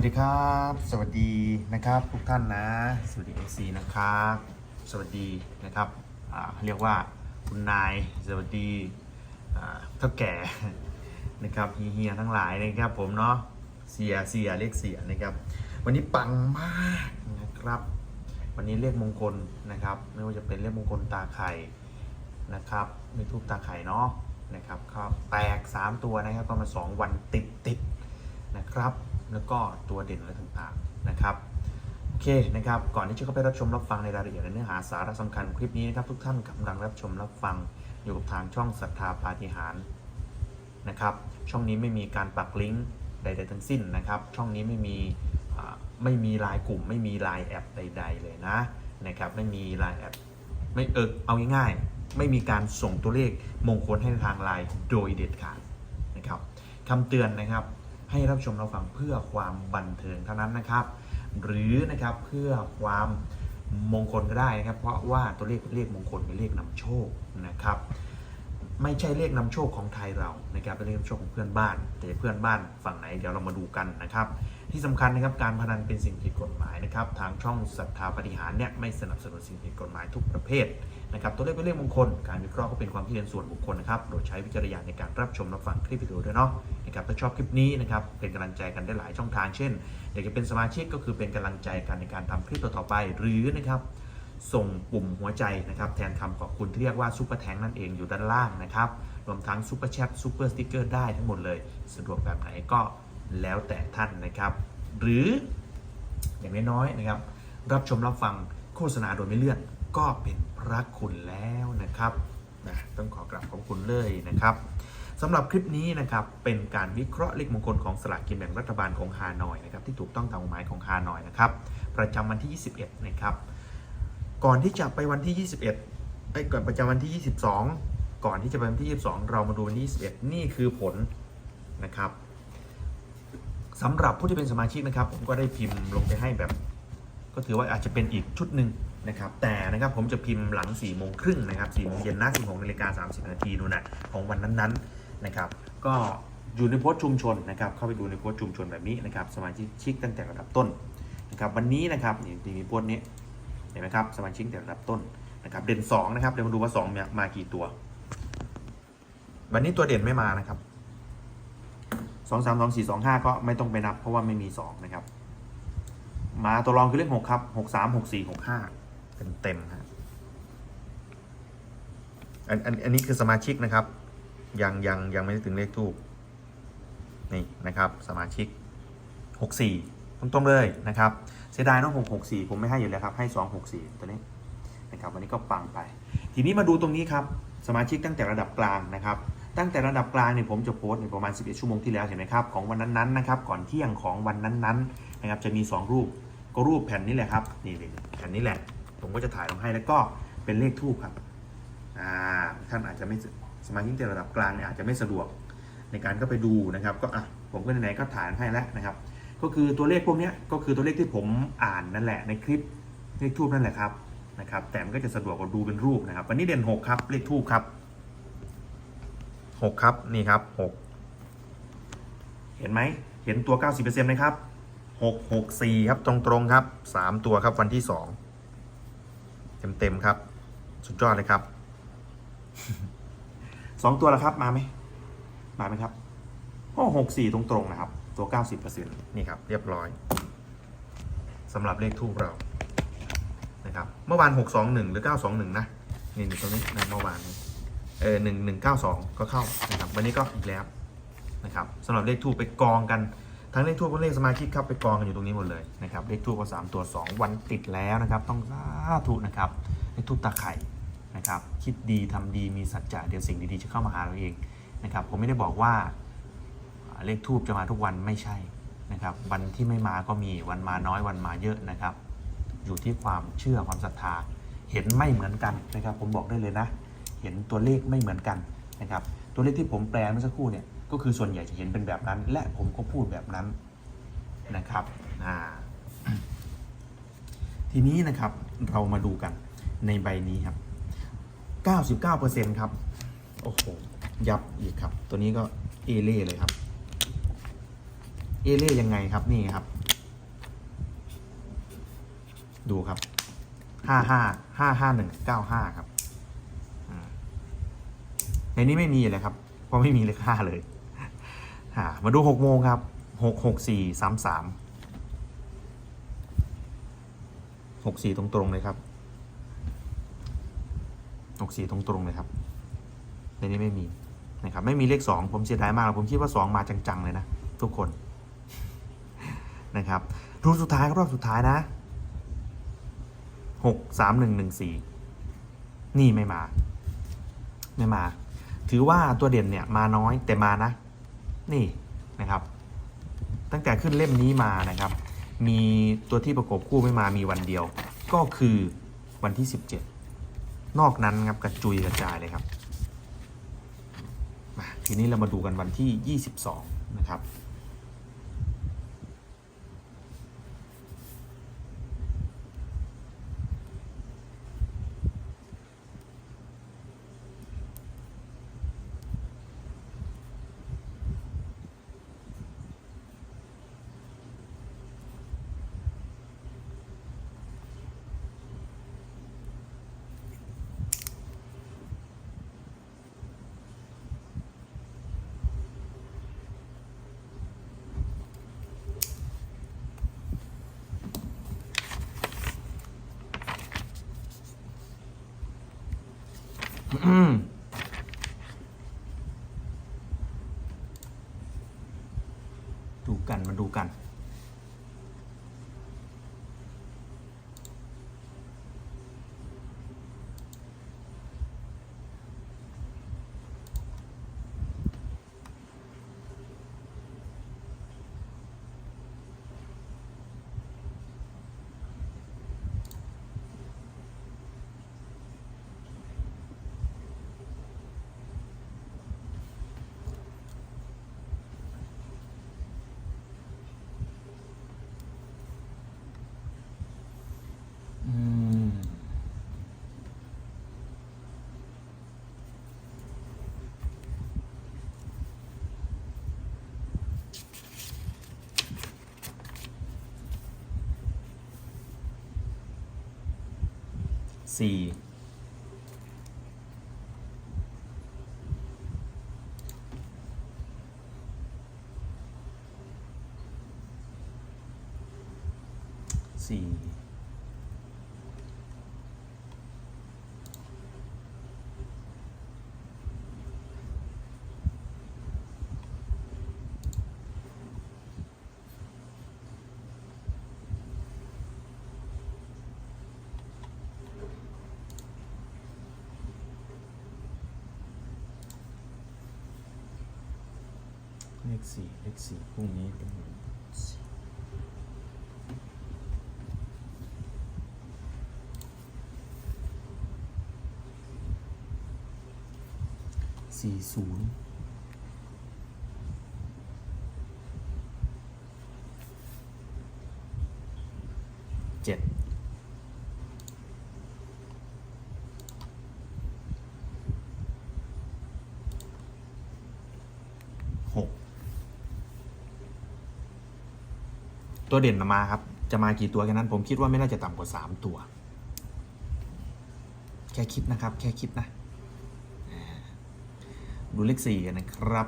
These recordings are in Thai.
สวัสดีครับ สวัสดีนะครับทุกท่านนะ สวัสดี FC นะครับ สวัสดีนะครับเรียกว่าคุณนาย สวัสดีเท่าแก่นะครับเฮียทั้งหลายนะครับผมเนาะเสียเสียเรียกเสียนะครับ วันนี้ปังมากนะครับ วันนี้เลขมงคลนะครับ ไม่ว่าจะเป็นเลขมงคลตาไข่นะครับไม่ทูบตาไข่เนาะนะครับก็แตก 3 ตัวนะครับก็มา 2 วันติดติดนะครับ แล้วก็ตัวเด่นอะไรต่างๆนะครับโอเคนะครับก่อนที่จะเข้าไปรับชมรับฟังในรายละเอียดและเนื้อหาสาระสำคัญคลิปนี้นะครับทุกท่านกำลังรับชมรับฟังอยู่กับทางช่องศรัทธาปาฏิหารนะครับช่องนี้ไม่มีการปักลิงก์ใด ๆ ทั้งสิ้นนะครับช่องนี้ไม่มีไม่มีไลน์กลุ่ม ไม่มีไลน์แอปใด ๆ เลยนะนะครับไม่มีไลน์แอปไม่เออเอาง่ายๆ ไม่มีการส่งตัวเลขมงคลให้ทางไลน์โดยเด็ดขาดนะครับคำเตือนนะครับ ให้รับชมเราฟังเพื่อความบันเทิงเท่านั้นนะครับ หรือนะครับเพื่อความมงคลก็ได้นะครับ เพราะว่าตัวเลขเป็นเลขมงคลเป็นเลขนำโชคนะครับ ไม่ใช่เลขนำโชคของไทยเรานะครับเป็นเลขนำโชคของเพื่อนบ้าน แต่เพื่อนบ้านฝั่งไหนเดี๋ยวเรามาดูกันนะครับ ที่สำคัญนะครับการพนันเป็นสิ่งผิดกฎหมายนะครับทางช่องศรัทธาปฏิหารเนี่ยไม่สนับสนุนสิ่งผิดกฎหมายทุกประเภทนะครับตัวเลขเป็นเลขมงคล การวิเคราะห์ก็เป็นความคิดเห็นส่วนบุคคลนะครับโปรดใช้วิจารณญาณในการรับชมรับฟังคลิปวิดีโอด้วยเนาะนะครับถ้าชอบคลิปนี้นะครับเป็นกำลังใจกันได้หลายช่องทาง เช่นอยากจะเป็นสมาชิกก็คือเป็นกำลังใจกันในการทำคลิปต่อไป หรือนะครับส่งปุ่มหัวใจนะครับแทนคำขอบคุณที่เรียกว่าซุปเปอร์แทงนั่นเองอยู่ด้านล่างนะครับรวมทั้งซุปเปอร์แชทซุปเปอร์สติ๊กเกอร์ได้ทั้งหมดเลย สะดวกแบบไหนก็ แล้วแต่ท่านนะครับ หรืออย่างน้อยๆนะครับ รับชมรับฟังโฆษณาโดยไม่เลื่อนก็เป็นพระคุณแล้วนะครับนะต้องขอกราบขอบคุณเลยนะครับสำหรับคลิปนี้นะครับเป็นการวิเคราะห์เลขมงคลของสลากกินแบ่งรัฐบาลของฮานอยนะครับที่ถูกต้องตามกฎหมายของฮานอยนะครับประจำวันที่ 21 นะครับ ก่อนที่จะไปวันที่ 21ไอ้ก่อนประจำวันที่ 22 ก่อนที่จะไปวันที่ 22 เรามาดูวันที่ 21 นี่คือผลนะครับ สำหรับผู้ที่เป็นสมาชิกนะครับ ผมก็ได้พิมพ์ลงไปให้แบบ ก็ถือว่าอาจจะเป็นอีกชุดหนึ่งนะครับ แต่นะครับผมจะพิมพ์หลัง4โมงครึ่งนะครับ4โมงเย็นนะ16นาฬิกา30นาทีนู่นนะของวันนั้นๆนะครับ ก็อยู่ในโพสต์ชุมชนนะครับ เข้าไปดูในโพสต์ชุมชนแบบนี้นะครับ สมาชิกตั้งแต่ระดับต้นนะครับวันนี้นะครับนี่มีโพสต์นี้เห็นไหมครับสมาชิกแต่ระดับต้นนะครับ เด่น2นะครับเดี๋ยวมาดูว่า2เนี่ยมากี่ตัว วันนี้ตัวเด่นไม่มานะครับ 2 3 2 4 2 5ก็ไม่ต้องไปนับ เพราะว่าไม่มี2นะครับ มาตัวรองคือเลข6ครับ6 3 6 4 6 5เต็มเต็มฮะอันอันอันนี้คือสมาชิกนะครับ ยังยังยังไม่ได้ถึงเลขทูบนี่นะครับสมาชิก64ตรงๆเลยนะครับ เสียดายเนอะ664ผมไม่ให้อยู่แล้วครับ ให้264ตัวนี้นะครับวันนี้ก็ปังไป ทีนี้มาดูตรงนี้ครับ สมาชิกตั้งแต่ระดับกลางนะครับ ตั้งแต่ระดับกลางเนี่ยผมจะโพสต์ในประมาณ 11 ชั่วโมงที่แล้วเห็นไหมครับของวันนั้นๆนะครับก่อนเที่ยงของวันนั้นๆนะครับจะมี 2 รูปก็รูปแผ่นนี้แหละครับนี่เลยแผ่นนี้แหละ ผมก็จะถ่ายลงให้แล้วก็เป็นเลขทูบครับอ่าท่านอาจจะไม่สมาชิกในระดับกลางเนี่ยอาจจะไม่สะดวกในการก็ไปดูนะครับ ก็อะผมก็ไหนๆก็ถ่ายให้แล้วนะครับ ก็คือตัวเลขพวกนี้ก็คือตัวเลขที่ผมอ่านนั่นแหละในคลิปเลขทูบนั่นแหละครับนะครับแต่มันก็จะสะดวกกว่าดูเป็นรูปนะครับ วันนี้เด่น6ครับเลขทูบครับ 6ครับนี่ครับ6เห็นไหมเห็นตัว 90%ไหมครับ 6 6 4 ครับตรงๆครับ 3 ตัวครับวันที่ 2 เต็มๆครับ สุดยอดเลยครับสองตัวแล้วครับมาไหมมาไหมครับโอ้หกสี่ตรงๆนะครับ ตัว 90%นี่ครับ เรียบร้อยสำหรับเลขทูบเรานะครับ เมื่อวาน 621 หรือ 921 นะ นี่นี่ตรงนี้นะเมื่อวานนี้ เออ1192ก็เข้านะครับวันนี้ก็อีกแล้วนะครับสำหรับเลขทูบไปกองกันทั้งเลขทูบกับเลขสมาชิกครับไปกองกันอยู่ตรงนี้หมดเลยนะครับเลขทูบก็3ตัว2วันติดแล้วนะครับต้องสาธุนะครับเลขทูบตาไข่นะครับคิดดีทำดีมีสัจจะเดี๋ยวสิ่งดีๆจะเข้ามาหาเราเองนะครับผมไม่ได้บอกว่าเลขทูบจะมาทุกวันไม่ใช่นะครับวันที่ไม่มาก็มีวันมาน้อยวันมาเยอะนะครับ อยู่ที่ความเชื่อความศรัทธาเห็นไม่เหมือนกันนะครับผมบอกได้เลยนะ เห็นตัวเลขไม่เหมือนกันนะครับตัวเลขที่ผมแปลเมื่อสักครู่เนี่ยก็คือส่วนใหญ่จะเห็นเป็นแบบนั้น และผมก็พูดแบบนั้นนะครับทีนี้นะครับเรามาดูกันในใบนี้ครับ 99%ครับ โอ้โห ยับอีกครับ ตัวนี้ก็เอเล่เลยครับ เอเล่ยังไงครับนี่ครับ ดูครับห้าห้าห้าห้าหนึ่งเก้าห้าครับ ในนี้ไม่มีเลยครับเพราะไม่มีเลขห้าเลยมาดูหกโมงครับหกหกสี่สามสามหกสี่ตรงๆเลยครับหกสี่ตรงๆเลยครับ ในนี้ไม่มีนะครับไม่มีเลขสองผมเสียดายมากผมคิดว่าสองมาจังๆเลยนะทุกคนนะครับรูปสุดท้ายรอบสุดท้ายนะหกสามหนึ่งหนึ่งสี่นี่ไม่มา ไม่มา ถือว่าตัวเด่นเนี่ยมาน้อยแต่มานะ นี่นะครับ ตั้งแต่ขึ้นเล่มนี้มานะครับ มีตัวที่ประกบคู่ไม่มามีวันเดียว ก็คือวันที่ 17 นอกนั้นครับกระจุยกระจายเลยครับมาทีนี้เรามาดูกันวันที่ 22 นะครับ ดูกันมาดูกัน สี่สี่ เลขสี่เลขสี่พรุ่งนี้เป็นสี่สี่ศูนย์เจ็ดหก ตัวเด่นมาครับ จะมากี่ตัวแค่นั้น ผมคิดว่าไม่น่าจะต่ำกว่า 3 ตัว แค่คิดนะครับ แค่คิดนะ ดูเลขสี่กันนะครับ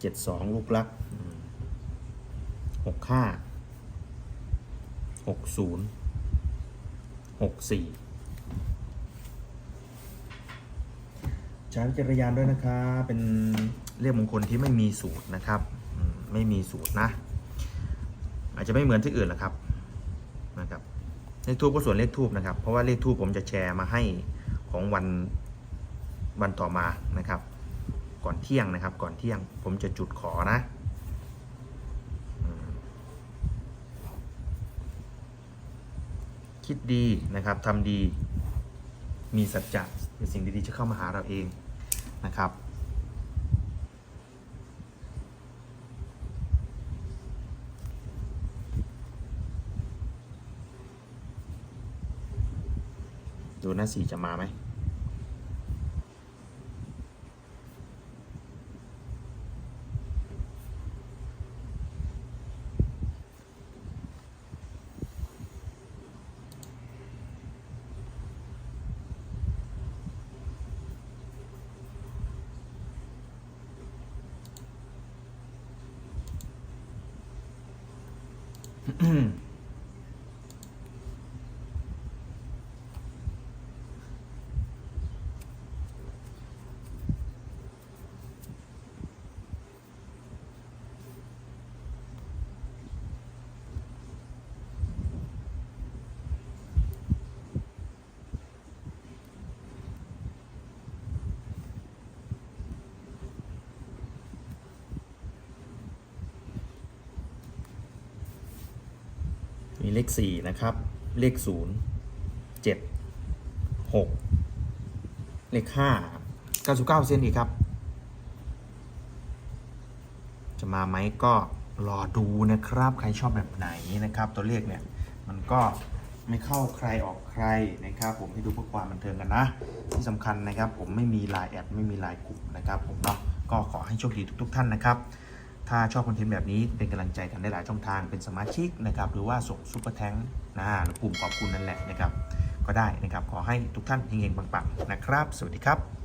เจ็ดสองลูกลักหกห้าหกศูนย์หกสี่ใช้วิจารณญาณด้วยนะครับ เป็นเลขมงคลที่ไม่มีสูตรนะครับ ไม่มีสูตรนะ อาจจะไม่เหมือนที่อื่นหรอกครับนะครับเลขทูบก็ส่วนเลขทูบนะครับ เพราะว่าเลขทูบผมจะแชร์มาให้ของวันวันต่อมานะครับ ก่อนเที่ยงนะครับ ก่อนเที่ยง ผมจะจุดขอนะคิดดีนะครับทำดีมีสัจจะสิ่งดีๆจะเข้ามาหาเราเองนะครับ ดูนะสีจะมาไหม 嗯。 มีเลขสี่นะครับ เลขศูนย์เจ็ดหกเลขห้าเก้าสิบเก้าเซนอีกครับ จะมาไหมก็รอดูนะครับ ใครชอบแบบไหนนะครับ ตัวเลขเนี่ย มันก็ไม่เข้าใครออกใครนะครับ ผมให้ดูเพื่อความบันเทิงกันนะ ที่สำคัญนะครับ ผมไม่มีไลน์แอดไม่มีไลน์กลุ่มนะครับ ผมเนาะก็ขอให้โชคดีทุก ๆ ท่านนะครับ ถ้าชอบคอนเทนต์แบบนี้เป็นกำลังใจกันได้หลายช่องทางเป็นสมาชิกนะครับหรือว่าส่งซุปเปอร์แทงนะหรือกลุ่มขอบคุณนั่นแหละนะครับก็ได้นะครับขอให้ทุกท่านเฮงๆปังๆนะครับ สวัสดีครับ